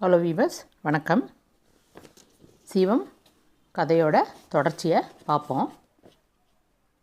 Hello viewers வணக்கம். சிவம் கதையோட தொடர்ச்சியை பார்ப்போம்.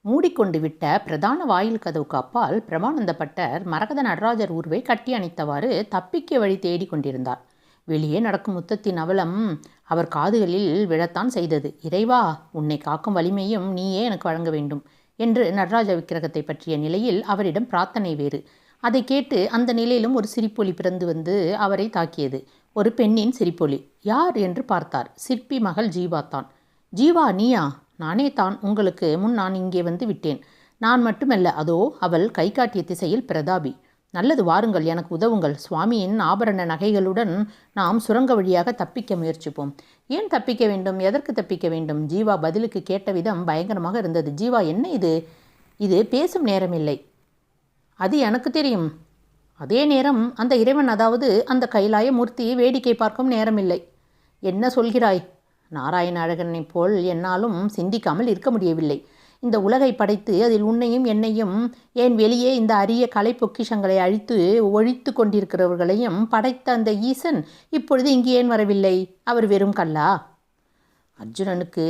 மூடிக்கொண்டு விட்ட பிரதான வாயில் கதவுக்கு அப்பால் பிரமானந்த பட்டர் மரகத நடராஜர் உருவை கட்டி அணைத்தவாறு தப்பிக்க வழி தேடி கொண்டிருந்தார். வெளியே நடக்கும் முத்தத்தின் அவலம் அவர் காதுகளில் விழத்தான் செய்தது. இறைவா உன்னை காக்கும் வலிமையும் நீயே எனக்கு வழங்க வேண்டும் என்று நடராஜ விக்கிரகத்தை பற்றிய நிலையில் அவரிடம் பிரார்த்தனை வேறு. அதை கேட்டு அந்த நிலையிலும் ஒரு சிரிப்பொலி பிறந்து வந்து அவரை தாக்கியது. ஒரு பெண்ணின் சிரிப்பொலி. யார் என்று பார்த்தார். சிற்பி மகள் ஜீவா தான். ஜீவா நீயா? நானே தான். உங்களுக்கு முன் நான் இங்கே வந்து விட்டேன். நான் மட்டுமல்ல அதோ அவள் கை காட்டிய திசையில் பிரதாபி. நல்லது வாருங்கள் எனக்கு உதவுங்கள். சுவாமியின் ஆபரண நகைகளுடன் நாம் சுரங்க வழியாக தப்பிக்க முயற்சிப்போம். ஏன் தப்பிக்க வேண்டும்? எதற்கு தப்பிக்க வேண்டும்? ஜீவா பதிலுக்கு கேட்ட விதம் பயங்கரமாக இருந்தது. ஜீவா என்ன இது? இது பேசும் நேரமில்லை. அது எனக்கு தெரியும். அதே நேரம் அந்த இறைவன் அதாவது அந்த கைலாய மூர்த்தியை வேடிக்கை பார்க்கும் நேரமில்லை. என்ன சொல்கிறாய்? நாராயண அழகனைப் போல் என்னாலும் சிந்திக்காமல் இருக்க முடியவில்லை. இந்த உலகை படைத்து அதில் உன்னையும் என்னையும் ஏன் வெளியே இந்த அரிய கலை பொக்கிஷங்களை அழித்து ஒழித்து கொண்டிருக்கிறவர்களையும் படைத்த அந்த ஈசன் இப்பொழுது இங்கு ஏன் வரவில்லை? அவர் வெறும் கல்லா? அர்ஜுனனுக்கு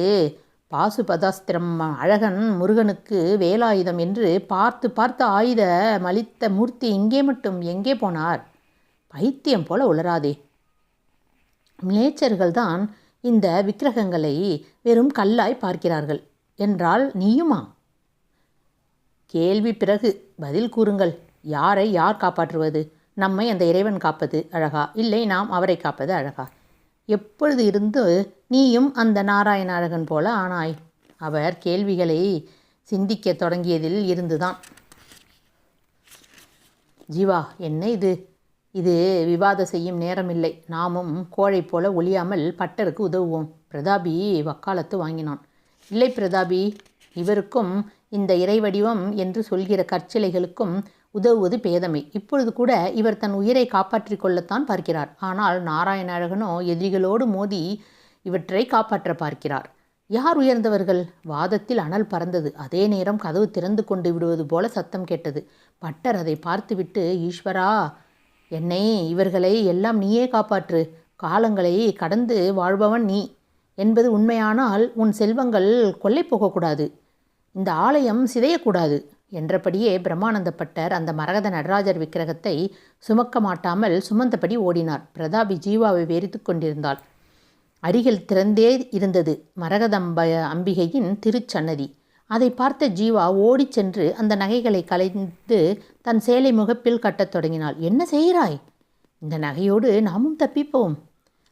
பாசுபதாஸ்திரம் அழகன் முருகனுக்கு வேலாயுதம் என்று பார்த்து பார்த்து ஆயுத மலித்த மூர்த்தி இங்கே மட்டும் எங்கே போனார்? பைத்தியம் போல உளராதே. மிளேச்சர்கள்தான் இந்த விக்கிரகங்களை வெறும் கல்லாய் பார்க்கிறார்கள். என்றால் நீயுமா? கேள்வி பிறகு பதில் கூறுங்கள். யாரை யார் காப்பாற்றுவது? நம்மை அந்த இறைவன் காப்பது அழகா? இல்லை நாம் அவரை காப்பது அழகா? எப்பொழுது இருந்து நீயும் அந்த நாராயண அழகன் போல ஆனாய். அவர் கேள்விகளை சிந்திக்க தொடங்கியதில் இருந்துதான். ஜீவா என்ன இது? இது விவாத செய்யும் நேரமில்லை. நாமும் கோழை போல ஒளியாமல் பட்டருக்கு உதவுவோம். பிரதாபி வக்காலத்து வாங்கினான். இல்லை பிரதாபி இவருக்கும் இந்த இறை வடிவம் என்று சொல்கிற கற்சிலைகளுக்கும் உதவுவது பேதமை. இப்பொழுது கூட இவர் தன் உயிரை காப்பாற்றி கொள்ளத்தான் பார்க்கிறார். ஆனால் நாராயண அழகனோ எதிரிகளோடு மோதி இவற்றை காப்பாற்ற பார்க்கிறார். யார் உயர்ந்தவர்கள்? வாதத்தில் அனல் பறந்தது. அதே நேரம் கதவு திறந்து கொண்டு விடுவது போல சத்தம் கேட்டது. பட்டர் அதை பார்த்துவிட்டு ஈஸ்வரா என்னை இவர்களை எல்லாம் நீயே காப்பாற்று. காலங்களை கடந்து வாழ்பவன் நீ. என்பது உண்மையானால் உன் செல்வங்கள் கொள்ளை போகக்கூடாது. இந்த ஆலயம் சிதையக்கூடாது. என்றபடியே பிரம்மானந்த பட்டர் அந்த மரகத நடராஜர் விக்கிரகத்தை சுமக்க மாட்டாமல் சுமந்தபடி ஓடினார். பிரதாபி ஜீவாவை வெறித்து கொண்டிருந்தாள். அருகில் திறந்தே இருந்தது மரகதம்ப அம்பிகையின் திருச்சன்னதி. அதை பார்த்த ஜீவா ஓடிச் சென்று அந்த நகைகளை கலைந்து தன் சேலை முகப்பில் கட்டத் தொடங்கினாள். என்ன செய்கிறாய்? இந்த நகையோடு நாமும் தப்பிப்போம்.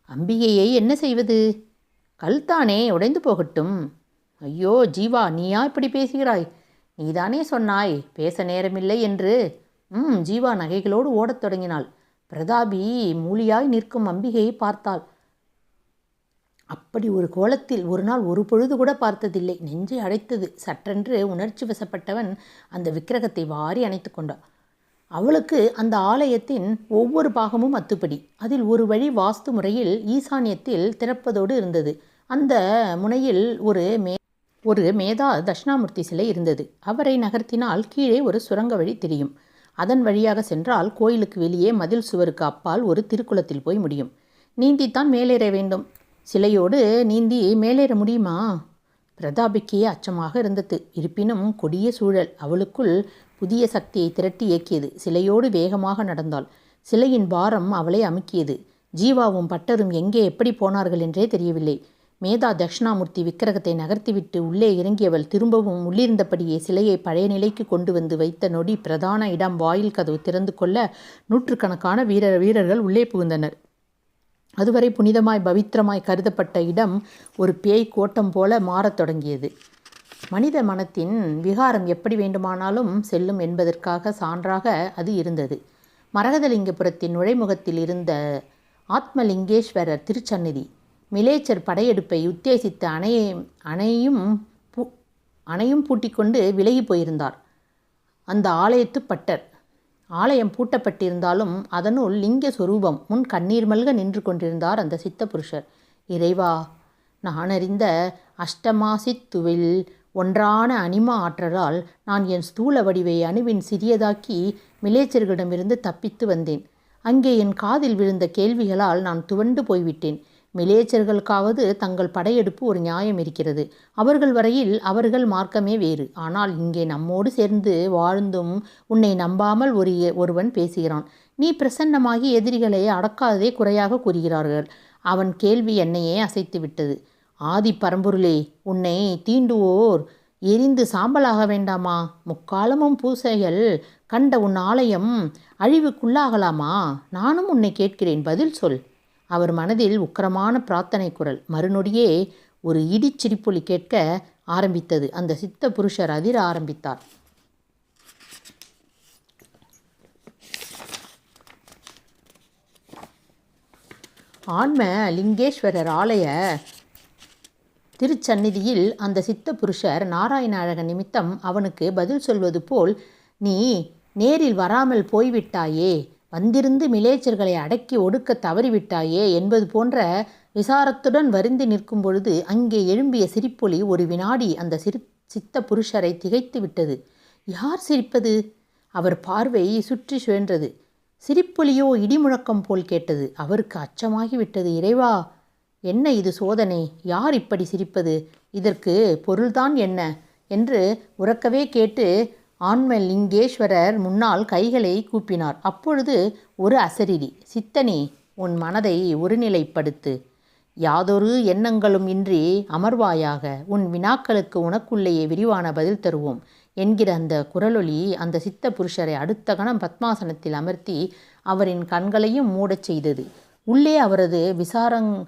அம்பிகையை என்ன செய்வது? கல்தானே உடைந்து போகட்டும். ஐயோ ஜீவா நீயா இப்படி பேசுகிறாய்? நீதானே சொன்னாய் பேச நேரமில்லை என்று. ம் ஜீவா நகைகளோடு ஓடத் தொடங்கினாள். பிரதாபி மூலியாய் நிற்கும் அம்பிகையை பார்த்தாள். அப்படி ஒரு கோலத்தில் ஒரு நாள் ஒரு பொழுது கூட பார்த்ததில்லை. நெஞ்சை அடைத்தது. சற்றென்று உணர்ச்சி வசப்பட்டவன் அந்த விக்கிரகத்தை வாரி அணைத்து கொண்டான். அவளுக்கு அந்த ஆலயத்தின் ஒவ்வொரு பாகமும் அத்துப்படி. அதில் ஒரு வழி வாஸ்து முறையில் ஈசானியத்தில் திறப்பதோடு இருந்தது. அந்த முனையில் ஒரு மே ஒரு மேதா தட்சிணாமூர்த்தி சிலை இருந்தது. அவரை நகர்த்தினால் கீழே ஒரு சுரங்க வழி தெரியும். அதன் வழியாக சென்றால் கோயிலுக்கு வெளியே மதில் சுவருக்கு அப்பால் ஒரு திருக்குளத்தில் போய் முடியும். நீந்தித்தான் மேலேற வேண்டும். சிலையோடு நீந்தி மேலேற முடியுமா? பிரதாபிக்கே அச்சமாக இருந்தது. இருப்பினும் கொடிய சூழல் அவளுக்குள் புதிய சக்தியை திரட்டி இயக்கியது. சிலையோடு வேகமாக நடந்தாள். சிலையின் பாரம் அவளை அமுக்கியது. ஜீவாவும் பட்டரும் எங்கே எப்படி போனார்கள் என்றே தெரியவில்லை. மேதா தட்சிணாமூர்த்தி விக்கிரகத்தை நகர்த்திவிட்டு உள்ளே இறங்கியவள் திரும்பவும் உள்ளிருந்தபடியே சிலையை பழைய நிலைக்கு கொண்டு வந்து வைத்த நொடி பிரதான இடம் வாயில் கதவு திறந்து கொள்ள நூற்றுக்கணக்கான வீரர் வீரர்கள் உள்ளே புகுந்தனர். அதுவரை புனிதமாய் பவித்திரமாய் கருதப்பட்ட இடம் ஒரு பேய் கோட்டம் போல மாறத் தொடங்கியது. மனித மனத்தின் விகாரம் எப்படி வேண்டுமானாலும் செல்லும் என்பதற்காக சான்றாக அது இருந்தது. மரகதலிங்கபுரத்தின் நுழைமுகத்தில் இருந்த ஆத்மலிங்கேஸ்வரர் திருச்சந்நிதி மிலேச்சர் படையெடுப்பை உத்தேசித்த அணையை அணையும் பூ அணையும் பூட்டிக்கொண்டு விலகி போயிருந்தார். அந்த ஆலயத்து பட்டர் ஆலயம் பூட்டப்பட்டிருந்தாலும் அதனுள் லிங்க சொரூபம் முன் கண்ணீர் மல்க நின்று கொண்டிருந்தார் அந்த சித்த புருஷர். இறைவா நான் அறிந்த அஷ்டமாசித்துவில் ஒன்றான அனிமா ஆற்றலால் நான் என் ஸ்தூல வடிவை அணுவின் சிறியதாக்கி மிலேச்சர்களிடமிருந்து தப்பித்து வந்தேன். அங்கே என் காதில் விழுந்த கேள்விகளால் நான் துவண்டு போய்விட்டேன். மிலேச்சர்களுக்காவது தங்கள் படையெடுப்பு ஒரு நியாயம் இருக்கிறது. அவர்கள் வரையில் அவர்கள் மார்க்கமே வேறு. ஆனால் இங்கே நம்மோடு சேர்ந்து வாழ்ந்தும் உன்னை நம்பாமல் ஒரு ஒருவன் பேசுகிறான். நீ பிரசன்னமாகி எதிரிகளை அடக்காததே குறையாக கூறுகிறார்கள். அவன் கேள்வி என்னையே அசைத்து விட்டது ஆதி பரம்பொருளே உன்னை தீண்டுவோர் எரிந்து சாம்பலாக வேண்டாமா? முக்காலமும் பூசைகள் கண்ட உன் ஆலயம் அழிவுக்குள்ளாகலாமா? நானும் உன்னை கேட்கிறேன். பதில் சொல். அவர் மனதில் உக்கிரமான பிரார்த்தனை குரல் மறுநொடியே ஒரு இடிச்சிரிப்பொலி கேட்க ஆரம்பித்தது. அந்த சித்த புருஷர் அதிர ஆரம்பித்தார். ஆன்ம லிங்கேஸ்வரர் ஆலய திருச்சந்நிதியில் அந்த சித்த புருஷர் நாராயண அழக நிமித்தம் அவனுக்கு பதில் சொல்வது போல் நீ நேரில் வராமல் போய்விட்டாயே வந்திருந்து மிலேச்சர்களை அடக்கி ஒடுக்க தவறிவிட்டாயே என்பது போன்ற விசாரத்துடன் வருந்தி நிற்கும் பொழுது அங்கே எழும்பிய சிரிப்பொலி ஒரு வினாடி அந்த சிறு சித்த புருஷரை திகைத்து விட்டது. யார் சிரிப்பது? அவர் பார்வை சுற்றி சுழன்றது. சிரிப்பொலியோ இடிமுழக்கம் போல் கேட்டது. அவருக்கு அச்சமாகிவிட்டது இறைவா என்ன இது சோதனை? யார் இப்படி சிரிப்பது? இதற்கு பொருள்தான் என்ன? என்று உறக்கவே கேட்டு ஆன்மலிங்கேஸ்வரர் முன்னால் கைகளை கூப்பினார். அப்பொழுது ஒரு அசரிரி சித்தனே உன் மனதை ஒருநிலைப்படுத்து. யாதொரு எண்ணங்களும் இன்றி அமர்வாயாக. உன் வினாக்களுக்கு உனக்குள்ளேயே விரிவான பதில் தருவோம் என்கிற அந்த குரலொலி அந்த சித்த புருஷரை அடுத்த கணம் பத்மாசனத்தில் அமர்த்தி அவரின் கண்களையும் மூடச் செய்தது. உள்ளே அவரது விசாரங்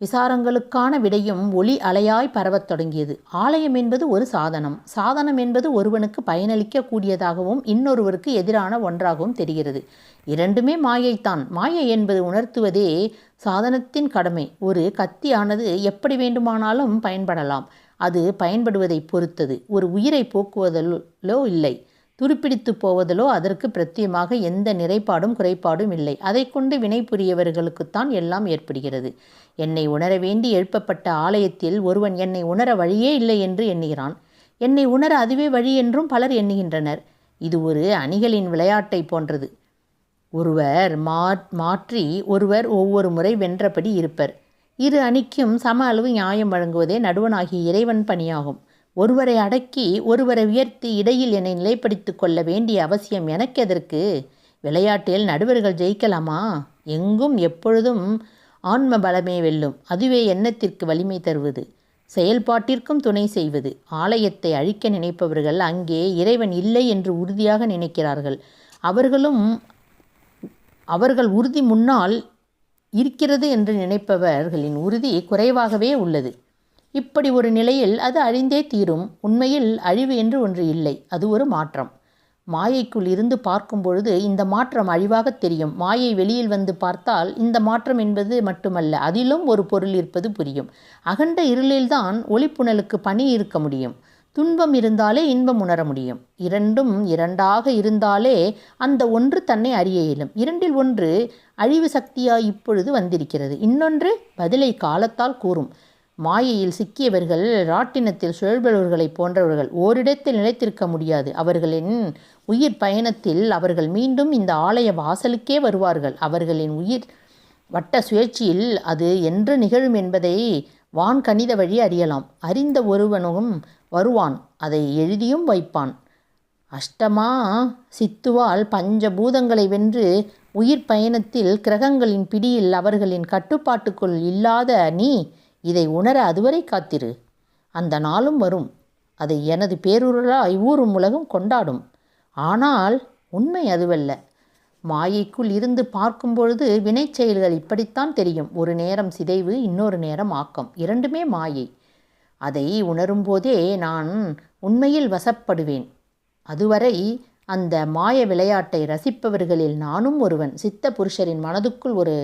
விசாரங்களுக்கான விடையும் ஒளி அலையாய் பரவத் தொடங்கியது. ஆலயம் என்பது ஒரு சாதனம். சாதனம் என்பது ஒருவனுக்கு பயனளிக்க கூடியதாகவும் இன்னொருவருக்கு எதிரான ஒன்றாகவும் தெரிகிறது. இரண்டுமே மாயைத்தான் மாயை என்பது உணர்த்துவதே சாதனத்தின் கடமை. ஒரு கத்தியானது எப்படி வேண்டுமானாலும் பயன்படலாம். அது பயன்படுவதை பொறுத்தது. ஒரு உயிரை போக்குவதிலோ இல்லை. துருப்பிடித்து போவதிலோ அதற்கு பிரத்தியமாக எந்த நிறைப்பாடும் குறைபாடும் இல்லை. அதை கொண்டு வினை புரியவர்களுக்குத்தான் எல்லாம் ஏற்படுகிறது. என்னை உணர வேண்டி எழுப்பப்பட்ட ஆலயத்தில் ஒருவன் என்னை உணர வழியே இல்லை என்று எண்ணுகிறான். என்னை உணர அதுவே வழி என்றும் பலர் எண்ணுகின்றனர். இது ஒரு அணிகளின் விளையாட்டை போன்றது. ஒருவர் மா மாற்றி ஒருவர் ஒவ்வொரு முறை வென்றபடி இருப்பர். இரு அணிக்கும் சம அளவு நியாயம் வழங்குவதே நடுவனாகிய இறைவன் பணியாகும். ஒருவரை அடக்கி ஒருவரை உயர்த்தி இடையில் என்னை நிலைப்படுத்தி கொள்ள வேண்டிய அவசியம் எனக்கு எதற்கு? விளையாட்டில் நடுவர்கள் ஜெயிக்கலாமா? எங்கும் எப்பொழுதும் ஆன்ம பலமே வெல்லும். அதுவே எண்ணத்திற்கு வலிமை தருவது. செயல்பாட்டிற்கும் துணை செய்வது. ஆலயத்தை அழிக்க நினைப்பவர்கள் அங்கே இறைவன் இல்லை என்று உறுதியாக நினைக்கிறார்கள். அவர்களும் அவர்கள் உறுதி முன்னால் இருக்கிறது என்று நினைப்பவர்களின் உறுதி குறைவாகவே உள்ளது. இப்படி ஒரு நிலையில் அது அழிந்தே தீரும். உண்மையில் அழிவு என்று ஒன்று இல்லை. அது ஒரு மாற்றம். மாயைக்குள் இருந்து பார்க்கும் பொழுது இந்த மாற்றம் அழிவாக தெரியும். மாயை வெளியில் வந்து பார்த்தால் இந்த மாற்றம் என்பது மட்டுமல்ல அதிலும் ஒரு பொருள் இருப்பது புரியும். அகண்ட இருளில்தான் ஒளிப்புணலுக்கு பணி இருக்க முடியும். துன்பம் இருந்தாலே இன்பம் உணர முடியும். இரண்டும் இரண்டாக இருந்தாலே அந்த ஒன்று தன்னை அறிய இயலும். இரண்டில் ஒன்று அழிவு சக்தியாய் இப்பொழுது வந்திருக்கிறது. இன்னொன்று பதிலை காலத்தால் கூறும். மாயையில் சிக்கியவர்கள் ராட்டினத்தில் சுழல்பவர்களைப் போன்றவர்கள் ஓரிடத்தில் நிலைத்திருக்க முடியாது. அவர்களின் உயிர் பயணத்தில் அவர்கள் மீண்டும் இந்த ஆலய வாசலுக்கே வருவார்கள். அவர்களின் உயிர் வட்ட சுழற்சியில் அது என்று நிகழும் என்பதை வான் கணித வழி அறியலாம். அறிந்த ஒருவனும் வருவான் அதை எழுதியும் வைப்பான். அஷ்டமா சித்துவால் பஞ்சபூதங்களை வென்று உயிர் பயணத்தில் கிரகங்களின் பிடியில் அவர்களின் கட்டுப்பாட்டுக்குள் இல்லாத நீ இதை உணர அதுவரை காத்திரு. அந்த நாளும் வரும். அதை எனது பேருருளாய் ஊரும் உலகம் கொண்டாடும். ஆனால் உண்மை அதுவல்ல. மாயைக்குள் இருந்து பார்க்கும் பொழுது வினை செயல்கள் இப்படித்தான் தெரியும். ஒரு நேரம் சிதைவு இன்னொரு நேரம் ஆக்கம். இரண்டுமே மாயை. அதை உணரும்போதே நான் உண்மையில் வசப்படுவேன். அதுவரை அந்த மாய விளையாட்டை ரசிப்பவர்களில் நானும் ஒருவன். சித்த புருஷரின் மனதுக்குள் ஒரு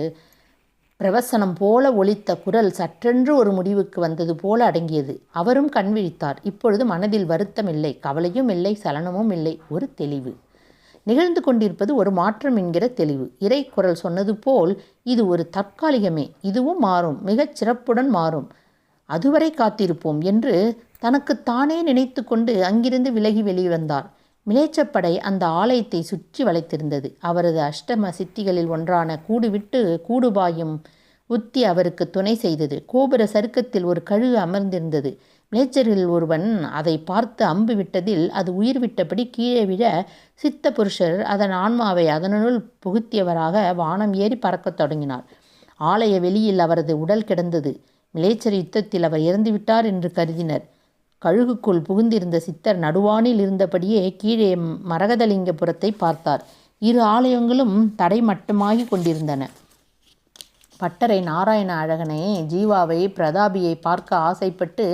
பிரவசனம் போல ஒலித்த குரல் சற்றென்று ஒரு முடிவுக்கு வந்தது போல அடங்கியது. அவரும் கண் விழித்தார். இப்பொழுது மனதில் வருத்தம் இல்லை கவலையும் இல்லை சலனமும் இல்லை. ஒரு தெளிவு. நிகழ்ந்து கொண்டிருப்பது ஒரு மாற்றம் என்கிற தெளிவு. இறை குரல் சொன்னது போல் இது ஒரு தற்காலிகமே. இதுவும் மாறும். மிகச் சிறப்புடன் மாறும். அதுவரை காத்திருப்போம் என்று தனக்குத்தானே நினைத்து கொண்டு அங்கிருந்து விலகி வெளிவந்தார். மிலேச்சப்படை அந்த ஆலயத்தை சுற்றி வளைத்திருந்தது. அவரது அஷ்டம சித்திகளில் ஒன்றான கூடுவிட்டு கூடுபாயும் உத்தி அவருக்கு துணை செய்தது. கோபுர சருக்கத்தில் ஒரு கழுகு அமர்ந்திருந்தது. மிலேச்சரில் ஒருவன் அதை பார்த்து அம்பு விட்டதில் அது உயிர் விட்டபடி கீழே விழ சித்த புருஷர் அதன் ஆன்மாவை அதனுள் புகுத்தியவராக வானம் ஏறி பறக்கத் தொடங்கினார். ஆலய வெளியில் அவரது உடல் கிடந்தது. மிலேச்சர் யுத்தத்தில் அவர் இறந்துவிட்டார் என்று கருதினர். கழுகுக்குள் புகுந்திருந்த சித்தர் நடுவானில் இருந்தபடியே கீழே மரகதலிங்கபுரத்தை பார்த்தார். இரு ஆலயங்களும் தடை மட்டுமாகி கொண்டிருந்தன. பட்டரை நாராயண அழகனே ஜீவாவை பிரதாபியை பார்க்க ஆசைப்பட்டு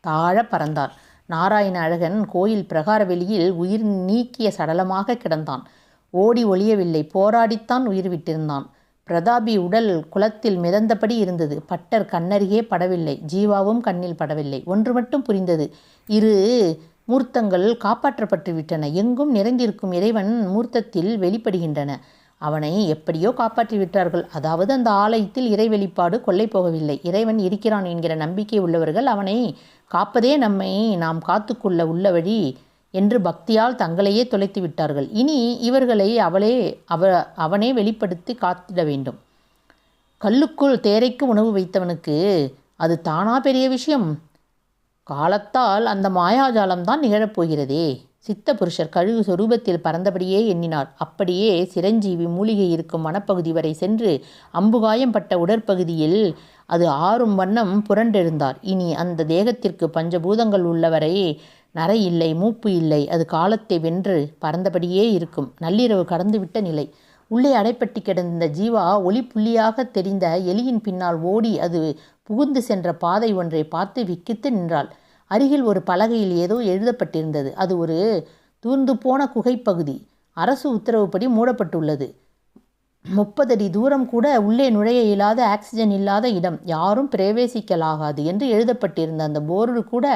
தாழ பறந்தார். நாராயண அழகன் கோயில் பிரகார வெளியில் உயிர் நீக்கிய சடலமாக கிடந்தான். ஓடி ஒளியவில்லை போராடித்தான் உயிர் விட்டிருந்தான். பிரதாபி உடல் குளத்தில் மிதந்தபடி இருந்தது. பட்டர் கண்ணருகே படவில்லை. ஜீவாவும் கண்ணில் படவில்லை. ஒன்று மட்டும் புரிந்தது. இரு மூர்த்தங்கள் காப்பாற்றப்பட்டு விட்டன. எங்கும் நிறைந்திருக்கும் இறைவன் மூர்த்தத்தில் வெளிப்படுகின்றன. அவனை எப்படியோ காப்பாற்றி விட்டார்கள். அதாவது அந்த ஆலயத்தில் இறை வெளிப்பாடு கொள்ளை போகவில்லை. இறைவன் இருக்கிறான் என்கிற நம்பிக்கை உள்ளவர்கள் அவனை காப்பதே நம்மை நாம் காத்துக்கொள்ள உள்ள வழி. என்று பக்தியால் தங்களையே தொலைத்து விட்டார்கள். இனி இவர்களை அவளே அவ அவனே வெளிப்படுத்தி காத்திட வேண்டும். கல்லுக்குள் தேரைக்கு உணவு வைத்தவனுக்கு அது தானா பெரிய விஷயம். காலத்தால் அந்த மாயாஜாலம்தான் நிகழப்போகிறதே. சித்த புருஷர் கழுகு சொரூபத்தில் பறந்தபடியே எண்ணினார். அப்படியே சிரஞ்சீவி மூலிகை இருக்கும் வனப்பகுதி வரை சென்று அம்புகாயம் பட்ட உடற்பகுதியில் அது ஆறும் வண்ணம் புரண்டெழுந்தார். இனி அந்த தேகத்திற்கு பஞ்சபூதங்கள் உள்ளவரை நரை இல்லை மூப்பு இல்லை அது காலத்தை வென்று பறந்தபடியே இருக்கும். நள்ளிரவு கடந்துவிட்ட நிலை. உள்ளே அடைப்பட்டு கிடந்த ஜீவா ஒளிப்புள்ளியாக தெரிந்த எலியின் பின்னால் ஓடி அது புகுந்து சென்ற பாதை ஒன்றை பார்த்து விக்கித்து நின்றாள். அருகில் ஒரு பலகையில் ஏதோ எழுதப்பட்டிருந்தது. அது ஒரு தூர்ந்து போன குகைப்பகுதி. அரசு உத்தரவுப்படி மூடப்பட்டுள்ளது. முப்பது அடி தூரம் கூட உள்ளே நுழைய இயலாத ஆக்சிஜன் இல்லாத இடம். யாரும் பிரவேசிக்கலாகாது என்று எழுதப்பட்டிருந்த அந்த போர்டு கூட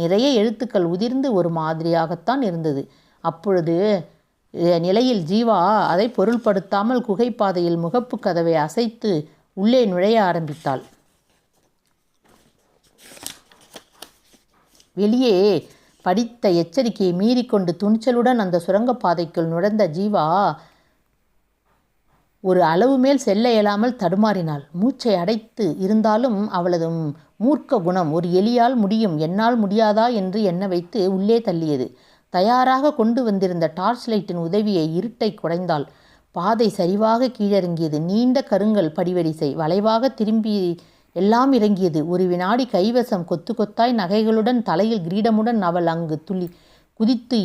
நிறைய எழுத்துக்கள் உதிர்ந்து ஒரு மாதிரியாகத்தான் இருந்தது. அப்பொழுது நிலையில் ஜீவா அதை பொருள்படுத்தாமல் குகைப்பாதையில் முகப்பு கதவை அசைத்து உள்ளே நுழைய ஆரம்பித்தாள். வெளியே படித்த எச்சரிக்கையை மீறிக்கொண்டு துணிச்சலுடன் அந்த சுரங்கப்பாதைக்குள் நுழைந்த ஜீவா ஒரு அளவு மேல் செல்ல இயலாமல் தடுமாறினாள். மூச்சை அடைத்து இருந்தாலும் அவளது மூர்க்க குணம் ஒரு எலியால் முடியும் என்னால் முடியாதா என்று எண்ண வைத்து உள்ளே தள்ளியது. தயாராக கொண்டு வந்திருந்த டார்ச் லைட்டின் உதவியை இருட்டை குடைந்தாள். பாதை சரிவாக கீழிறங்கியது. நீண்ட கருங்கல் படிவரிசை வளைவாக திரும்பி எல்லாம் இறங்கியது. ஒரு வினாடி கைவசம். கொத்து கொத்தாய் நகைகளுடன் தலையில் கிரீடமுடன் அவள் அங்கு துள்ளி குதித்து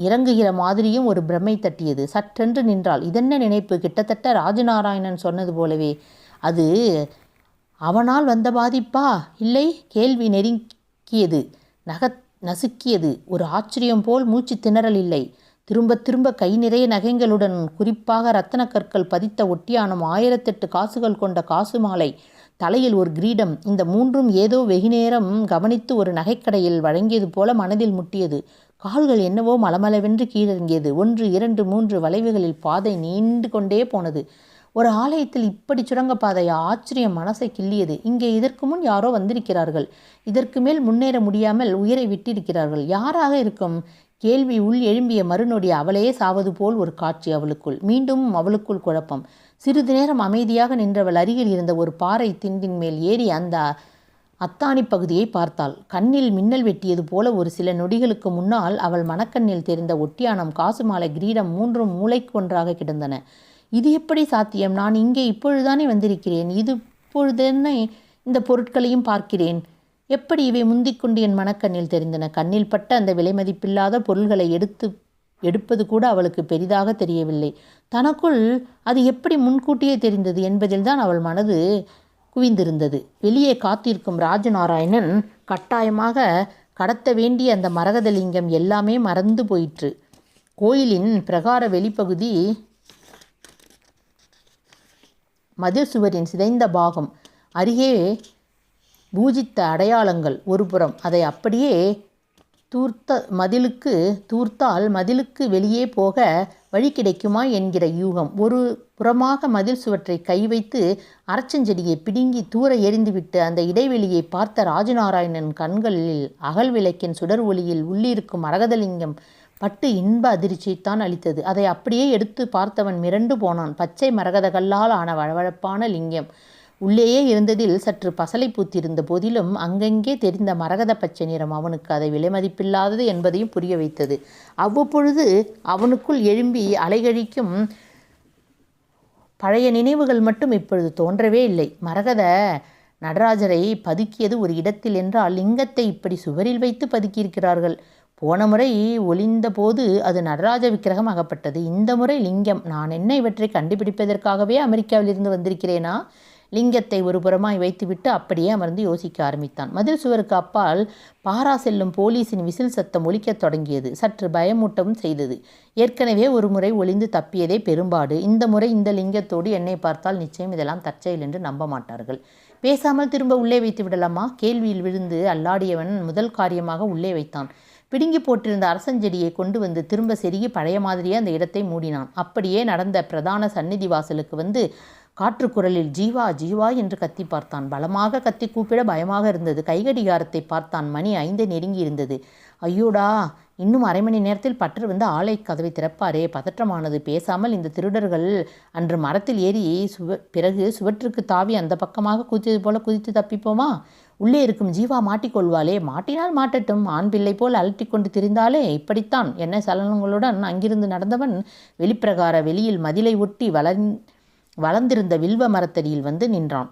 இறங்குகிற மாதிரியும் ஒரு பிரமை தட்டியது. சற்றென்று நின்றாள். இதென்ன நினைப்பு? கிட்டத்தட்ட ராஜநாராயணன் சொன்னது போலவே. அது அவனால் வந்த பாதிப்பா? இல்லை? கேள்வி நெருங்கியது நக நசுக்கியது. ஒரு ஆச்சரியம் போல் மூச்சு திணறல் இல்லை. திரும்ப திரும்ப கை நிறைய நகைங்களுடன் குறிப்பாக ரத்தன கற்கள் பதித்த ஒட்டியானம் ஆயிரத்தெட்டு காசுகள் கொண்ட காசு மாலை தலையில் ஒரு கிரீடம் இந்த மூன்றும் ஏதோ வெகுநேரம் கவனித்து ஒரு நகைக்கடையில் வழங்கியது போல மனதில் முட்டியது. கால்கள் என்னவோ மலமளவென்று கீழிறங்கியது. ஒன்று இரண்டு மூன்று வளைவுகளில் பாதை நீண்டு கொண்டே போனது. ஒரு ஆலயத்தில் இப்படி சுரங்கப்பாதையா ஆச்சரியம் மனசை கிள்ளியது. இங்கே இதற்கு முன் யாரோ வந்திருக்கிறார்கள். இதற்கு மேல் முன்னேற முடியாமல் உயிரை விட்டிருக்கிறார்கள். யாராக இருக்கும்? கேள்வி உள் எழும்பிய மறுநொடி அவளே சாவது போல் ஒரு காட்சி அவளுக்குள். மீண்டும் அவளுக்குள் குழப்பம். சிறிது நேரம் அமைதியாக நின்றவள் அருகில் இருந்த ஒரு பாறை திண்டின் மேல் ஏறி அந்த அத்தானி பகுதியை பார்த்தாள். கண்ணில் மின்னல் வெட்டியது போல ஒரு சில நொடிகளுக்கு முன்னால் அவள் மனக்கண்ணில் தெரிந்த ஒட்டியானம் காசு மாலை கிரீடம் மூன்றும் மூளைக்கு ஒன்றாக கிடந்தன. இது எப்படி சாத்தியம்? நான் இங்கே இப்பொழுதுதானே வந்திருக்கிறேன். இது இப்பொழுதென்ன இந்த பொருட்களையும் பார்க்கிறேன்? எப்படி இவை முந்திக்கொண்டு என் மனக்கண்ணில் தெரிந்தன? கண்ணில் பட்ட அந்த விலைமதிப்பில்லாத பொருள்களை எடுத்து எடுப்பது கூட அவளுக்கு பெரிதாக தெரியவில்லை. தனக்குள் அது எப்படி முன்கூட்டியே தெரிந்தது என்பதில்தான் அவள் மனது குவிந்திருந்தது. வெளியே காத்திருக்கும் ராஜநாராயணன் கட்டாயமாக கடத்த வேண்டிய அந்த மரகதலிங்கம் எல்லாமே மறந்து போயிற்று. கோயிலின் பிரகார வெளிப்பகுதி மதில் சிதைந்த பாகம். அருகே பூஜித்த அடையாளங்கள் ஒருபுறம் அதை அப்படியே தூர்த்த மதிலுக்கு தூர்த்தால் மதிலுக்கு வெளியே போக வழி கிடைக்குமா என்கிற யூகம். ஒரு புறமாக மதில் சுவற்றை கை வைத்து அரச்சஞ்செடியை பிடுங்கி தூர எறிந்துவிட்டு அந்த இடைவெளியை பார்த்த ராஜநாராயணன் கண்களில் அகல் விளக்கின் சுடர் ஒளியில் உள்ளிருக்கும் அரகதலிங்கம் பட்டு இன்ப அதிர்ச்சியைத்தான் அளித்தது. அதை அப்படியே எடுத்து பார்த்தவன் மிரண்டு போனான். பச்சை மரகத கல்லால் ஆன வழவழப்பான லிங்கம். உள்ளேயே இருந்ததில் சற்று பசலை பூத்திருந்த போதிலும் அங்கங்கே தெரிந்த மரகத பச்சை நிறம் அவனுக்கு அதை விலைமதிப்பில்லாதது என்பதையும் புரிய வைத்தது. அவ்வப்பொழுது அவனுக்குள் எழும்பி அலைகழிக்கும் பழைய நினைவுகள் மட்டும் இப்பொழுது தோன்றவே இல்லை. மரகத நடராஜரை பதுக்கியது ஒரு இடத்தில் என்றால் லிங்கத்தை இப்படி சுவரில் வைத்து பதுக்கியிருக்கிறார்கள். போன முறை ஒளிந்த போது அது நடராஜ விக்கிரகம் அகப்பட்டது. இந்த முறை லிங்கம். நான் என்ன இவற்றை கண்டுபிடிப்பதற்காகவே அமெரிக்காவிலிருந்து வந்திருக்கிறேனா? லிங்கத்தை ஒரு புறமாய் வைத்துவிட்டு அப்படியே அமர்ந்து யோசிக்க ஆரம்பித்தான். மதில் சுவருக்கு அப்பால் பாரா செல்லும் போலீஸின் விசில் சத்தம் ஒலிக்கத் தொடங்கியது. சற்று பயமூட்டவும் செய்தது. ஏற்கனவே ஒரு முறை ஒளிந்து தப்பியதே பெரும்பாடு. இந்த முறை இந்த லிங்கத்தோடு என்னை பார்த்தால் நிச்சயம் இதெல்லாம் தற்செயல் என்று நம்ப மாட்டார்கள். பேசாமல் திரும்ப உள்ளே வைத்து விடலாமா? கேள்வியில் விழுந்து அல்லாடியவன் முதல் காரியமாக உள்ளே வைத்தான். பிடுங்கி போட்டிருந்த அரசஞ்செடியை கொண்டு வந்து திரும்ப செருகி பழைய மாதிரியே அந்த இடத்தை மூடினான். அப்படியே நடந்த பிரதான சந்நிதி வாசலுக்கு வந்து காற்றுக்குரலில் ஜீவா ஜீவா என்று கத்தி பார்த்தான். பலமாக கத்தி கூப்பிட பயமாக இருந்தது. கைகடிகாரத்தை பார்த்தான் மணி ஐந்து நெருங்கி இருந்தது. ஐயோடா இன்னும் அரை மணி நேரத்தில் பற்று வந்து ஆலை கதவை திறப்பாரே. பதற்றமானது. பேசாமல் இந்த திருடர்கள் அன்று மரத்தில் ஏறி சுவ பிறகு சுவற்றுக்கு தாவி அந்த பக்கமாக குதித்தது போல குதித்து தப்பிப்போமா? உள்ளே இருக்கும் ஜீவா மாட்டிக்கொள்வாளே. மாட்டினால் மாட்டட்டும். ஆண் பிள்ளை போல் அலட்டி கொண்டு திரிந்தாலே இப்படித்தான். என்ன சலனங்களுடன் அங்கிருந்து நடந்தவன் வெளிப்பிரகார வெளியில் மதிலை ஒட்டி வளர்ந் வளர்ந்திருந்த வில்வ மரத்தடியில் வந்து நின்றான்.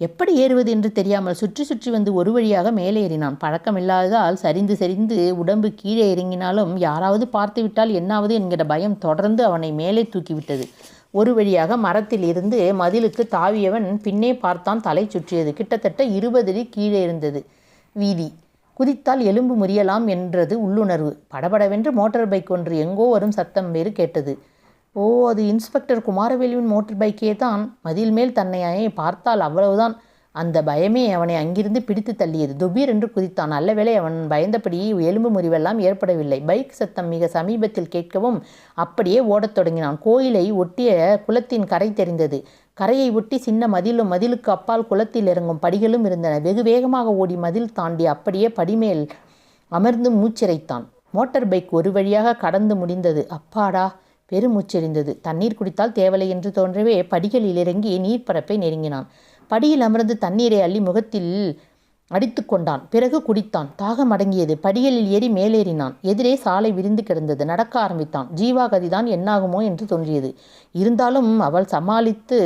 எப்படி ஏறுவது என்று தெரியாமல் சுற்றி சுற்றி வந்து ஒரு வழியாக மேலே ஏறினான். பழக்கமில்லாததால் சரிந்து சரிந்து உடம்பு கீழே இறங்கினாலும் யாராவது பார்த்துவிட்டால் என்னாவது என்கிற பயம் தொடர்ந்து அவனை மேலே தூக்கிவிட்டது. ஒரு வழியாக மரத்தில் இருந்து மதிலுக்கு தாவியவன் பின்னே பார்த்தான் தலை சுற்றியது. கிட்டத்தட்ட இருபது அடி கீழே இருந்தது. வீதி. குதித்தால் எலும்பு முறியலாம் என்றது உள்ளுணர்வு. படபடவென்று மோட்டார் பைக் ஒன்று எங்கோ வரும் சத்தம் வேறு கேட்டது. ஓ அது இன்ஸ்பெக்டர் குமாரவேலுவின் மோட்டர் பைக்கே தான். மதில் மேல் தன்னை பார்த்தால் அவ்வளவுதான். அந்த பயமே அவனை அங்கிருந்து பிடித்து தள்ளியது. துபீர் என்று குதித்தான் நல்லவேளை அவன் பயந்தபடி எலும்பு முறிவெல்லாம் ஏற்படவில்லை. பைக் சத்தம் மிக சமீபத்தில் கேட்கவும் அப்படியே ஓடத் தொடங்கினான். கோயிலை ஒட்டிய குளத்தின் கரை தெரிந்தது. கரையை ஒட்டி சின்ன மதிலும் மதிலுக்கு அப்பால் குளத்தில் இறங்கும் படிகளும் இருந்தன. வெகு வேகமாக ஓடி மதில் தாண்டி அப்படியே படிமேல் அமர்ந்து மூச்சிறைத்தான். மோட்டார் பைக் ஒரு வழியாக கடந்து முடிந்தது. அப்பாடா! பெருமூச்செறிந்தது. தண்ணீர் குடித்தால் தேவலை என்று தோன்றவே படிகளில் இறங்கி நீர்ப்பரப்பை நெருங்கினான். படியில் அமர்ந்து தண்ணீரை அள்ளி முகத்தில் அடித்து கொண்டான். பிறகு குடித்தான். தாகம் அடங்கியது. படிகளில் ஏறி மேலேறினான். எதிரே சாலை விரிந்து கிடந்தது. நடக்க ஆரம்பித்தான். ஜீவா கதிதான் என்னாகுமோ என்று தோன்றியது. இருந்தாலும் அவள் சமாளித்து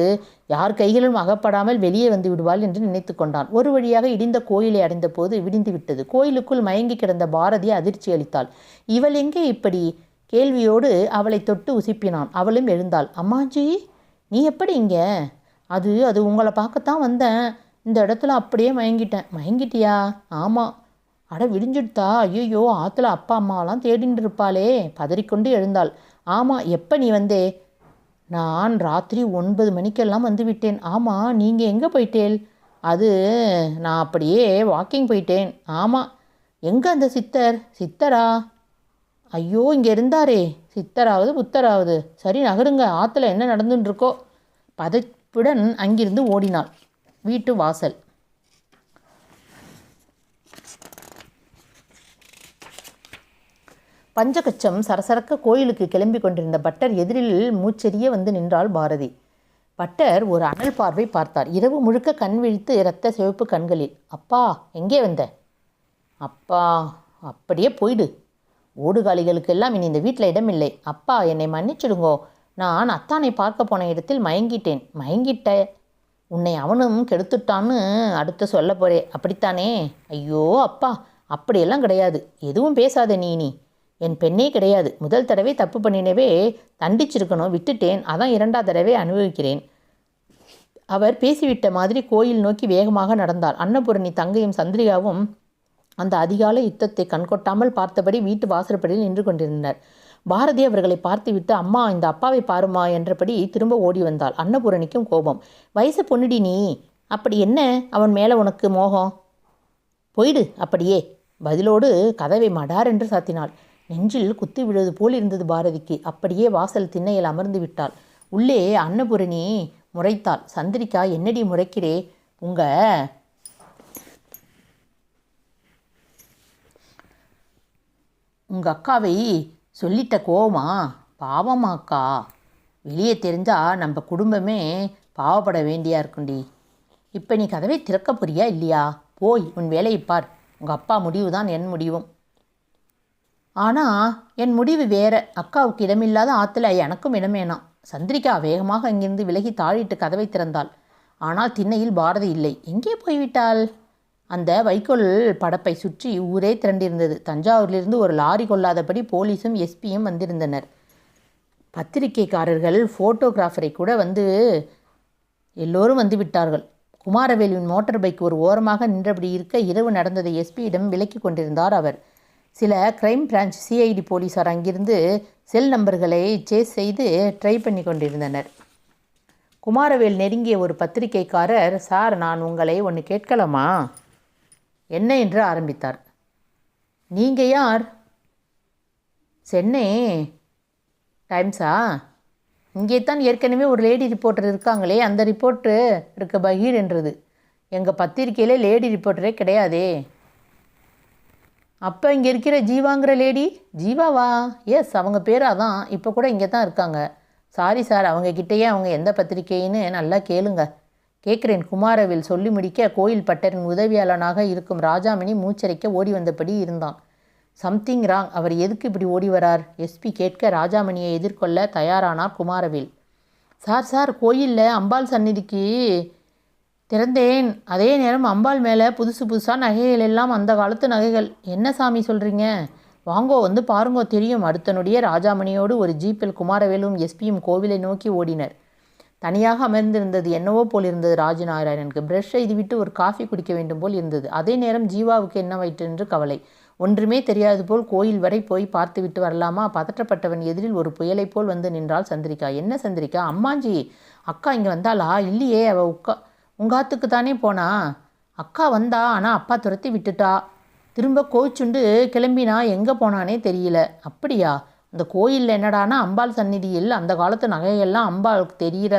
யார் கைகளிலும் அகப்படாமல் வெளியே வந்து விடுவாள் என்று நினைத்து கொண்டான். ஒரு வழியாக இடிந்த கோயிலை அடைந்த போது விடிந்து விட்டது. கோயிலுக்குள் மயங்கி கிடந்த பாரதி அதிர்ச்சி அளித்தாள். இவள் எங்கே இப்படி கேள்வியோடு அவளை தொட்டு உசிப்பினான். அவளும் எழுந்தாள். அம்மாஜி நீ எப்படி இங்கே? அது அது உங்களை பார்க்கத்தான் வந்தேன். இந்த இடத்துல அப்படியே மயங்கிட்டேன். மயங்கிட்டியா? ஆமாம் அட விடிஞ்சிடுதா ஐயோ ஆற்றுல அப்பா அம்மாவெல்லாம் தேடின்னு இருப்பாளே. பதறிக்கொண்டு எழுந்தாள். ஆமாம் எப்போ நீ வந்தே? நான் ராத்திரி ஒன்பது மணிக்கெல்லாம் வந்து விட்டேன். ஆமாம் நீங்கள் எங்கே போயிட்டேல்? அது நான் அப்படியே வாக்கிங் போயிட்டேன். ஆமாம் எங்கே அந்த சித்தர்? சித்தரா? ஐயோ இங்கே இருந்தாரே. சித்தராவது புத்தராவது. சரி நகருங்க. ஆற்றுல என்ன நடந்துட்டுருக்கோ பதப்புடன் அங்கிருந்து ஓடினாள். வீட்டு வாசல். பஞ்சகச்சம் சரசரக்க கோயிலுக்கு கிளம்பி கொண்டிருந்த பட்டர் எதிரில் மூச்செறிய வந்து நின்றாள் பாரதி. பட்டர் ஒரு அனல் பார்வை பார்த்தார். இரவு முழுக்க கண் விழித்து இரத்த சிவப்பு கண்களில் அப்பா எங்கே வந்த? அப்பா அப்படியே போயிடு. ஓடுகாலிகளுக்கெல்லாம் இனி இந்த வீட்டில் இடமில்லை. அப்பா என்னை மன்னிச்சிடுங்கோ. நான் அத்தானை பார்க்க போன இடத்தில் மயங்கிட்டேன். மயங்கிட்ட உன்னை அவனும் கெடுத்துட்டான்னு அடுத்து சொல்ல போறே. அப்படித்தானே? ஐயோ அப்பா அப்படியெல்லாம் கிடையாது. எதுவும் பேசாத நீ நீ என் பெண்ணே கிடையாது. முதல் தடவை தப்பு பண்ணினவே தண்டிச்சிருக்கணும். விட்டுட்டேன். அதான் இரண்டாவது தடவை அனுபவிக்கிறேன். அவர் பேசிவிட்ட மாதிரி கோயில் நோக்கி வேகமாக நடந்தார். அன்னபூரணி தங்கையும் சந்திரிகாவும் அந்த அதிகாலை யுத்தத்தை கண்கொட்டாமல் பார்த்தபடி வீட்டு வாசற்படியில் நின்று கொண்டிருந்தனர். பாரதி அவர்களை பார்த்துவிட்டு அம்மா இந்த அப்பாவை பாருமா என்றபடி திரும்ப ஓடி வந்தாள். அன்னபூரணிக்கும் கோபம். வயசு பொண்ணுடி நீ. அப்படி என்ன? அவன் மேலே உனக்கு மோகம்? போயிடு அப்படியே. பதிலோடு கதவை மடார் என்று சாத்தினாள். நெஞ்சில் குத்தி விழுவது போல் இருந்தது பாரதிக்கு. அப்படியே வாசல் திண்ணையில் அமர்ந்து விட்டாள். உள்ளே அன்னபூரணி முறைத்தாள். சந்திரிகா என்னடி முறைக்கிறே? உங்க உங்கள் அக்காவை சொல்லிட்ட கோவமா? பாவமாக்கா. வெளியே தெரிஞ்சால் நம்ம குடும்பமே பாவப்பட வேண்டியா இருக்குண்டி. இப்போ நீ கதவை திறக்க போறியா இல்லையா? போய் உன் வேலையை பார். உங்கள் அப்பா முடிவு தான் என் முடிவும். ஆனால் என் முடிவு வேற. அக்காவுக்கு இடமில்லாத ஆற்றுல எனக்கும் இடமேனா சந்திரிகா வேகமாக அங்கிருந்து விலகி தாழிட்டு கதவை திறந்தாள். ஆனால் திண்ணையில் பாரதி இல்லை. எங்கே போய்விட்டாள்? அந்த வைக்கோல் படப்பை சுற்றி ஊரே திரண்டிருந்தது. தஞ்சாவூரிலிருந்து ஒரு லாரி கொள்ளாதபடி போலீஸும் எஸ்பியும் வந்திருந்தனர். பத்திரிகைக்காரர்கள் ஃபோட்டோகிராஃபரை கூட வந்து எல்லோரும் வந்து விட்டார்கள். குமாரவேலுவின் மோட்டார் பைக் ஒரு ஓரமாக நின்றபடி இருக்க இரவு நடந்ததை எஸ்பியிடம் விலக்கி கொண்டிருந்தார் அவர். சில கிரைம் பிரான்ச் சிஐடி போலீஸார் அங்கிருந்து செல் நம்பர்களை சேஸ் செய்து ட்ரை பண்ணி கொண்டிருந்தனர். குமாரவேல் நெருங்கிய ஒரு பத்திரிகைக்காரர் சார் நான் உங்களை ஒன்று கேட்கலாமா? என்ன என்று ஆரம்பித்தார். நீங்கள் யார்? சென்னை. டைம்ஸா? இங்கே தான் ஏற்கனவே ஒரு லேடி ரிப்போர்ட்டர் இருக்காங்களே அந்த ரிப்போர்ட்ரு இருக்க பகீர் என்றது. எங்கள் பத்திரிக்கையில் லேடி ரிப்போர்ட்டரே கிடையாதே. அப்போ இங்கே இருக்கிற ஜீவாங்கிற லேடி? ஜீவாவா? எஸ் அவங்க பேர் அதான் இப்போ கூட இங்கே தான் இருக்காங்க. சாரி சார் அவங்க கிட்டேயே அவங்க எந்த பத்திரிக்கைன்னு நல்லா கேளுங்க. கேட்குறேன். குமாரவேல் சொல்லி முடிக்க கோயில் பட்டரின் உதவியாளனாக இருக்கும் ராஜாமணி மூச்சரைக்க ஓடி வந்தபடி இருந்தான். சம்திங் ராங் அவர் எதுக்கு இப்படி ஓடி வரார்? எஸ்பி கேட்க ராஜாமணியை எதிர்கொள்ள தயாரானார் குமாரவேல்? சார் சார் கோயிலில் அம்பாள் சந்நிதிக்கு திறந்தேன். அதே நேரம் அம்பாள் மேலே புதுசு புதுசாக நகைகள் எல்லாம் அந்த காலத்து நகைகள். என்ன சாமி சொல்கிறீங்க வாங்கோ வந்து பாருங்கோ தெரியும். அடுத்த நொடியே ராஜாமணியோடு ஒரு ஜீப்பில் குமாரவேலும் எஸ்பியும் கோவிலை நோக்கி ஓடினர். தனியாக அமர்ந்திருந்தது என்னவோ போல் இருந்தது ராஜநாராயணனுக்கு. பிரஷ் செய்துவிட்டு ஒரு காஃபி குடிக்க வேண்டும் போல் இருந்தது. அதே நேரம் ஜீவாவுக்கு என்ன வயிற்று என்று கவலை. ஒன்றுமே தெரியாது போல் கோயில் வரை போய் பார்த்துவிட்டு வரலாமா? பதற்றப்பட்டவன் எதிரில் ஒரு புயலைப் போல் வந்து நின்றாள் சந்திரிகா. என்ன சந்திரிகா? அம்மாஞ்சி அக்கா இங்கே வந்தாளா? இல்லையே அவள் உக்கா உங்காத்துக்கு தானே போனா? அக்கா வந்தா ஆனால் அப்பா துரத்தி விட்டுட்டா? திரும்ப கோச்சுண்டு கிளம்பினா எங்கே போனானே தெரியல. அப்படியா? அந்த கோயிலில் என்னடானா அம்பாள் சந்நிதியில் அந்த காலத்து நகையெல்லாம் அம்பாளுக்கு தெரிகிற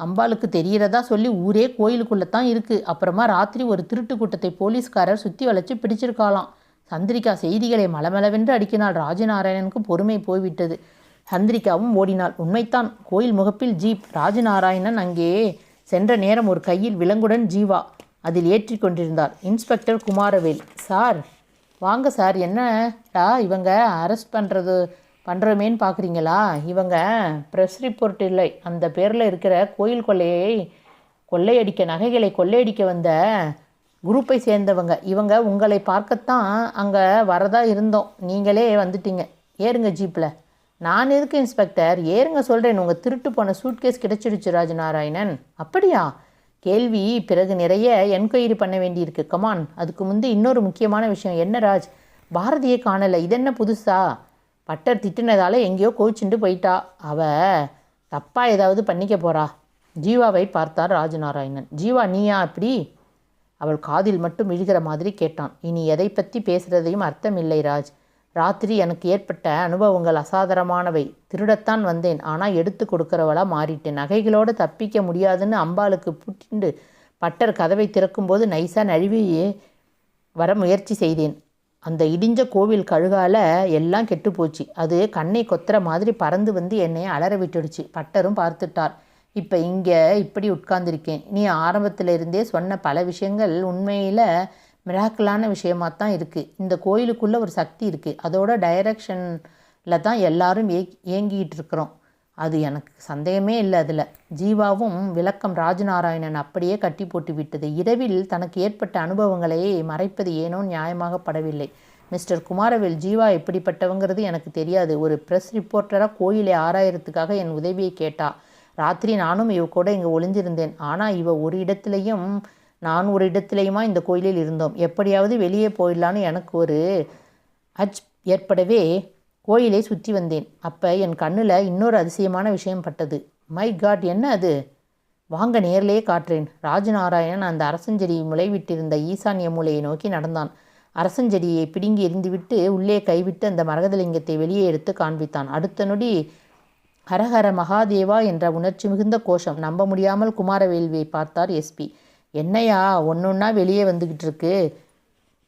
அம்பாளுக்கு தெரிகிறதா சொல்லி ஊரே கோயிலுக்குள்ளே தான் இருக்குது அப்புறமா ராத்திரி ஒரு திருட்டு கூட்டத்தை போலீஸ்காரர் சுற்றி வளைச்சு பிடிச்சிருக்காளாம். சந்திரிகா செய்திகளை மலமளவென்று அடிக்கினாள். ராஜநாராயணனுக்கு பொறுமை போய்விட்டது. சந்திரிகாவும் ஓடினாள். உண்மைத்தான் கோயில் முகப்பில் ஜீப். ராஜநாராயணன் அங்கே சென்ற நேரம் ஒரு கையில் விலங்குடன் ஜீவா அதில் ஏற்றி கொண்டிருந்தார். இன்ஸ்பெக்டர் குமாரவேல் சார் வாங்க சார் என்னடா இவங்க அரெஸ்ட் பண்ணுறது பண்ணுறோமேன்னு பார்க்குறீங்களா இவங்க ப்ரெஸ் ரிப்போர்ட் இல்லை. அந்த பேரில் இருக்கிற கோயில் கொள்ளையை கொள்ளையடிக்க நகைகளை கொள்ளையடிக்க வந்த குரூப்பை சேர்ந்தவங்க. இவங்க உங்களை பார்க்கத்தான் அங்கே வரதா இருந்தோம். நீங்களே வந்துட்டீங்க. ஏறுங்க ஜீப்பில் நான் எதுக்கு இன்ஸ்பெக்டர் ஏறுங்க சொல்கிறேன் உங்கள் திருட்டு போன சூட்கேஸ் கிடைச்சிடுச்சு ராஜநாராயணன். அப்படியா? கேள்வி பிறகு நிறைய என்கொயரி பண்ண வேண்டியிருக்கு. கமான் அதுக்கு முந்தி இன்னொரு முக்கியமான விஷயம். என்ன ராஜ்? பாரதியை காணலை. இதென்ன புதுசா? பட்டர் திட்டினதால எங்கேயோ கோச்சுண்டு போயிட்டா. அவ தப்பாக ஏதாவது பண்ணிக்க போறா. ஜீவாவை பார்த்தார் ராஜநாராயணன். ஜீவா நீயா அப்படி அவள் காதில் மட்டும் விழுகிற மாதிரி கேட்டான். இனி எதை பற்றி பேசுகிறதையும் அர்த்தம் இல்லை ராஜ். ராத்திரி எனக்கு ஏற்பட்ட அனுபவங்கள் அசாதாரணமானவை திருடத்தான் வந்தேன். ஆனால் எடுத்து கொடுக்குறவளா மாறிட்டேன். நகைகளோடு தப்பிக்க முடியாதுன்னு அம்பாளுக்கு புட்டிண்டு பட்டர் கதவை திறக்கும்போது நைஸாக நழுவி வர முயற்சி செய்தேன். அந்த இடிஞ்ச கோவில் கழுகால எல்லாம் கெட்டுப்போச்சு. அது கண்ணை கொத்துற மாதிரி பறந்து வந்து என்னை அலற விட்டுடுச்சு. பட்டரும் பார்த்துட்டார். இப்போ இங்கே இப்படி உட்கார்ந்துருக்கேன். நீ ஆரம்பத்தில் இருந்தே சொன்ன பல விஷயங்கள் உண்மையில் மிராக்கலான விஷயமாக தான் இருக்குது இந்த கோயிலுக்குள்ளே ஒரு சக்தி இருக்குது அதோட டைரக்ஷனில் தான் எல்லாரும் ஏ ஏங்கிட்டு இருக்கிறோம் அது எனக்கு சந்தேகமே இல்லை அதில். ஜீவாவும் விளக்கம் ராஜநாராயணன் அப்படியே கட்டி போட்டு விட்டது. இரவில் தனக்கு ஏற்பட்ட அனுபவங்களை மறைப்பது ஏனோ நியாயமாகப்படவில்லை மிஸ்டர் குமாரவேல் ஜீவா எப்படிப்பட்டவங்கிறது எனக்கு தெரியாது. ஒரு ப்ரெஸ் ரிப்போர்ட்டராக கோயிலை ஆராயறதுக்காக என் உதவியை கேட்டா. ராத்திரி நானும் இவ கூட இங்கே ஒளிஞ்சிருந்தேன். ஆனால் இவ ஒரு இடத்துலையும் நான் ஒரு இடத்துலையுமா இந்த கோயிலில் இருந்தோம்? எப்படியாவது வெளியே போயிடலான்னு எனக்கு ஒரு அச் ஏற்படவே கோயிலை சுற்றி வந்தேன். அப்போ என் கண்ணில் இன்னொரு அதிசயமான விஷயம் பட்டது. மை காட் என்ன அது? வாங்க நேர்லேயே காட்டுறேன் ராஜநாராயணன் அந்த அரசஞ்செடி முளைவிட்டிருந்த ஈசான்ய மூலையை நோக்கி நடந்தான். அரசஞ்செடியை பிடுங்கி எறிந்துவிட்டு உள்ளே கைவிட்டு அந்த மரகதலிங்கத்தை வெளியே எடுத்து காண்பித்தான். அடுத்த நொடி ஹரஹர மகாதேவா என்ற உணர்ச்சி மிகுந்த கோஷம். நம்ப முடியாமல் குமாரவேல்வியை பார்த்தார் எஸ்பி என்னையா ஒன்று ஒன்றா வெளியே வந்துக்கிட்டு இருக்கு.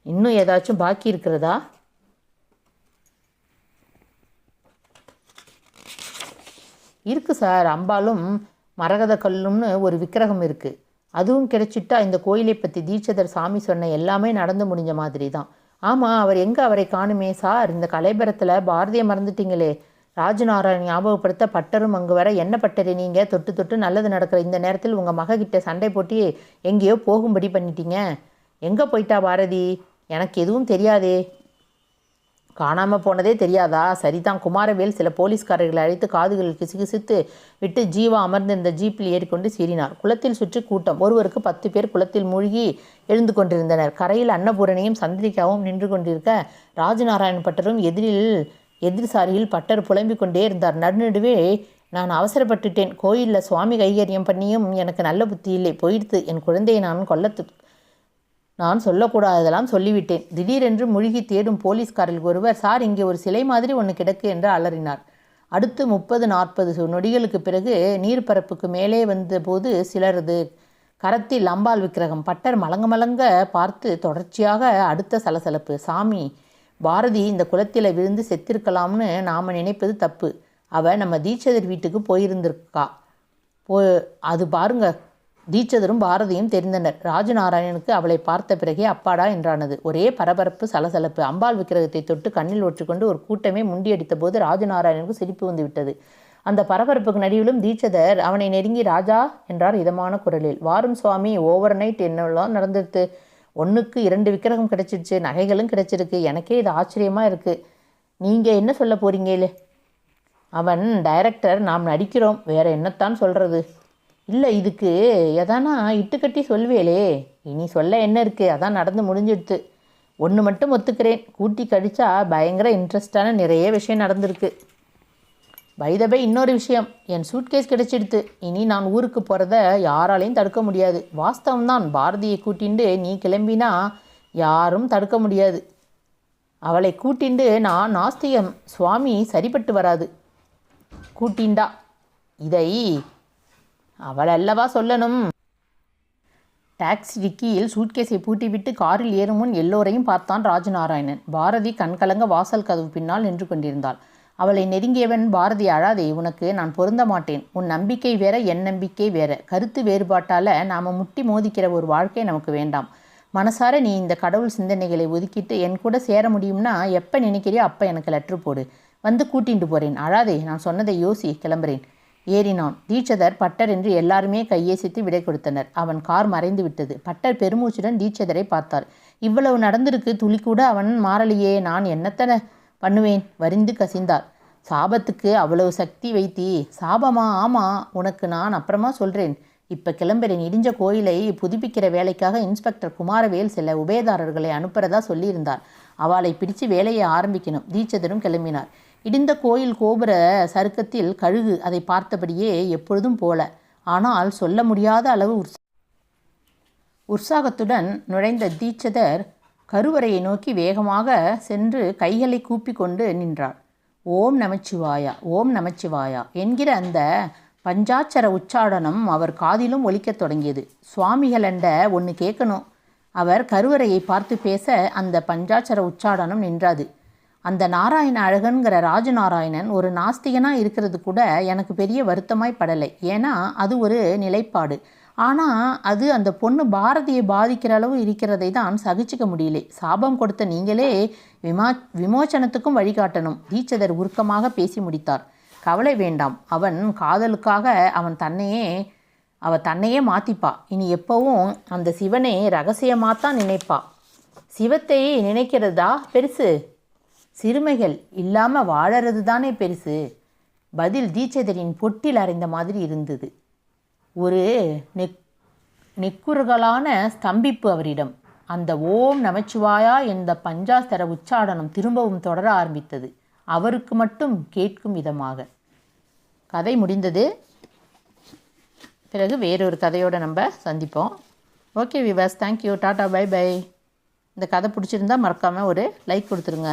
இன்னும் ஏதாச்சும் பாக்கி இருக்கிறதா? இருக்கு சார் அம்பாலும் மரகத கல்லும்னு ஒரு விக்கிரகம் இருக்குது அதுவும் கிடைச்சிட்டா இந்த கோயிலை பற்றி தீட்சதர் சாமி சொன்ன எல்லாமே நடந்து முடிஞ்ச மாதிரி தான் ஆமாம் அவர் எங்கே அவரை காணுமே சார்? இந்த கலைபரத்தில் பாரதியை மறந்துட்டீங்களே. ராஜநாராயண் ஞாபகப்படுத்த பட்டரும் அங்கு வர என்ன பட்டரு நீங்கள் தொட்டு தொட்டு நல்லது நடக்கிற இந்த நேரத்தில் உங்கள் மகக்கிட்ட சண்டை போட்டு எங்கேயோ போகும்படி பண்ணிட்டீங்க. எங்கே போயிட்டா பாரதி? எனக்கு எதுவும் தெரியாதே. காணாமல் போனதே தெரியாதா? சரிதான். குமாரவேல் சில போலீஸ்காரர்களை அழைத்து காதுகள் கிசுகிசுத்து விட்டு ஜீவா அமர்ந்திருந்த ஜீப்பில் ஏறிக்கொண்டு சீறினார். குளத்தில் சுற்றி கூட்டம். ஒருவருக்கு பத்து பேர் குளத்தில் மூழ்கி எழுந்து கொண்டிருந்தனர். கரையில் அன்னபூரணியும் சந்திரிகாவும் நின்று கொண்டிருக்க ராஜநாராயண் பட்டரும் எதிரில் எதிர்சாரியில் பட்டர் புலம்பிக் கொண்டே இருந்தார். நடுநடுவே நான் அவசரப்பட்டுட்டேன். கோயிலில் சுவாமி கைகரியம் பண்ணியும் எனக்கு நல்ல புத்தி இல்லை. போயிடுத்து என் குழந்தையை நான் கொல்லத்து நான் சொல்லக்கூடாததெல்லாம் சொல்லிவிட்டேன். திடீரென்று முழுகி தேடும் போலீஸ்காரில் ஒருவர் சார் இங்கே ஒரு சிலை மாதிரி ஒன்று கிடக்கு என்று அலறினார். அடுத்து முப்பது நாற்பது நொடிகளுக்கு பிறகு நீர்ப்பரப்புக்கு மேலே வந்தபோது சிலரது கரத்தில் அம்பாள் விக்கிரகம் பட்டர் மலங்க மலங்க பார்த்து தொடர்ச்சியாக அடுத்த சலசலப்பு. சாமி பாரதி இந்த குளத்தில் விழுந்து செத்திருக்கலாம்னு நாம் நினைப்பது தப்பு. அவ நம்ம தீட்சதர் வீட்டுக்கு போயிருந்திருக்கா. போ அது பாருங்க. தீட்சதரும் பாரதியும் தெரிந்தனர். ராஜநாராயணனுக்கு அவளை பார்த்த பிறகே அப்பாடா என்றானது. ஒரே பரபரப்பு சலசலப்பு. அம்பாள் விக்கிரகத்தை தொட்டு கண்ணில் ஒற்றுக்கொண்டு ஒரு கூட்டமே முண்டியடித்த போது ராஜநாராயணனுக்கு சிரிப்பு வந்துவிட்டது. அந்த பரபரப்புக்கு நடுவிலும் தீட்சதர் அவனை நெருங்கி ராஜா என்றார் இதமான குரலில். வாரும் சுவாமி ஓவர் நைட் என்னெல்லாம் நடந்துருது ஒன்றுக்கு இரண்டு விக்கிரகம் கிடச்சிருச்சு நகைகளும் கிடச்சிருக்கு எனக்கே இது ஆச்சரியமாக இருக்குது நீங்கள் என்ன சொல்ல போகிறீங்களே அவன் டைரக்டர் நாம் நடிக்கிறோம் வேறு என்னத்தான் சொல்கிறது இல்லை இதுக்கு எதானா இட்டுக்கட்டி சொல்வேலே. இனி சொல்ல என்ன இருக்குது அதான் நடந்து முடிஞ்சிடுத்து. ஒன்று மட்டும் ஒத்துக்கிறேன். கூட்டி கழிச்சா பயங்கர இன்ட்ரெஸ்டான நிறைய விஷயம் நடந்திருக்கு. பைதபை இன்னொரு விஷயம். என் சூட்கேஸ் கிடைச்சிடுத்து. இனி நான் ஊருக்கு போகிறத யாராலையும் தடுக்க முடியாது. வாஸ்தவம்தான். பாரதியை கூட்டிண்டு நீ கிளம்பினா யாரும் தடுக்க முடியாது. அவளை கூட்டிண்டு நான் நாஸ்திகம். சுவாமி சரிப்பட்டு வராது. கூட்டிண்டா. இதை அவள் அல்லவா சொல்லணும்? டாக்ஸி டிக்கியில் சூட்கேஸை பூட்டிவிட்டு காரில் ஏறும் முன் எல்லோரையும் பார்த்தான் ராஜநாராயணன். பாரதி கண்கலங்க வாசல் கதவு பின்னால் நின்று கொண்டிருந்தாள். அவளை நெருங்கியவன் பாரதி அழாதே உனக்கு நான் பொருந்த மாட்டேன். உன் நம்பிக்கை வேற என் நம்பிக்கை வேற. கருத்து வேறுபாட்டால் நாம் முட்டி மோதிக்கிற ஒரு வாழ்க்கை நமக்கு வேண்டாம். மனசார நீ இந்த கடவுள் சிந்தனைகளை ஒதுக்கிட்டு என் கூட சேர முடியும்னா எப்போ நினைக்கிறியோ அப்போ எனக்கு லெட்ரு போடு. வந்து கூட்டிட்டு போகிறேன் அழாதே நான் சொன்னதை யோசி கிளம்புறேன். ஏறினான். தீட்சதர் பட்டர் என்று எல்லாருமே கையேசித்து விடை கொடுத்தனர். அவன் கார் மறைந்து விட்டது. பட்டர் பெருமூச்சுடன் தீட்சதரை பார்த்தார். இவ்வளவு நடந்திருக்கு துளி கூட அவன் மாறலையே. நான் என்னத்தன பண்ணுவேன் வரிந்து கசிந்தார் சாபத்துக்கு அவ்வளவு சக்தி வைத்தி சாபமா ஆமா உனக்கு நான் அப்புறமா சொல்றேன். இப்ப கிளம்புறேன் இடிஞ்ச கோயிலை புதுப்பிக்கிற வேலைக்காக இன்ஸ்பெக்டர் குமாரவேல் சில உபயதாரர்களை அனுப்புறதா சொல்லியிருந்தார். அவளை பிடிச்சு வேலையை ஆரம்பிக்கணும். தீட்சதரும் கிளம்பினார். இடிந்த கோயில் கோபுர சருக்கத்தில் கழுகு அதை பார்த்தபடியே எப்பொழுதும் போல. ஆனால் சொல்ல முடியாத அளவு உற்சாகத்துடன் நுழைந்த தீட்சதர் கருவறையை நோக்கி வேகமாக சென்று கைகளை கூப்பி கொண்டு நின்றார் ஓம் நமச்சிவாயா ஓம் நமச்சிவாயா என்கிற அந்த பஞ்சாட்சர உச்சாடனம் அவர் காதிலும் ஒலிக்கத் தொடங்கியது. சுவாமிகளண்ட ஒன்று கேட்கணும் அவர் கருவறையை பார்த்து பேச அந்த பஞ்சாட்சர உச்சாடனம் நின்றாது. அந்த நாராயண அழகன்கிற ராஜநாராயணன் ஒரு நாஸ்திகனாக இருக்கிறது கூட எனக்கு பெரிய வருத்தமாய் படலை. ஏன்னா அது ஒரு நிலைப்பாடு. ஆனால் அது அந்த பொண்ணு பாரதியை பாதிக்கிற அளவு இருக்கிறதை தான் சகிச்சுக்க முடியலை. சாபம் கொடுத்த நீங்களே விமா விமோச்சனத்துக்கும் வழிகாட்டணும் தீட்சதர் உருக்கமாக பேசி முடித்தார். கவலை வேண்டாம். அவன் காதலுக்காக அவன் தன்னையே அவ தன்னையே மாத்திப்பா. இனி எப்பவும் அந்த சிவனை ரகசியமாத்தான் நினைப்பா. சிவத்தை நினைக்கிறதா பெருசு? சிறுமைகள் இல்லாமல் வாழறது தானே பெருசு? பதில் தீட்சதரின் பொட்டில் அறைந்த மாதிரி இருந்தது. ஒரு நெக் நெக்குறுகளான ஸ்தம்பிப்பு அவரிடம். அந்த ஓம் நமச்சிவாயா என்ற பஞ்சாஸ்தர உச்சாடனம் திரும்பவும் தொடர ஆரம்பித்தது. அவருக்கு மட்டும் கேட்கும் விதமாக கதை முடிந்தது. பிறகு வேறொரு கதையோடு நம்ம சந்திப்போம். Okay Vilas thank you tata bye bye இந்த கதை பிடிச்சிருந்தா மறக்காமல் ஒரு லைக் கொடுத்துருங்க.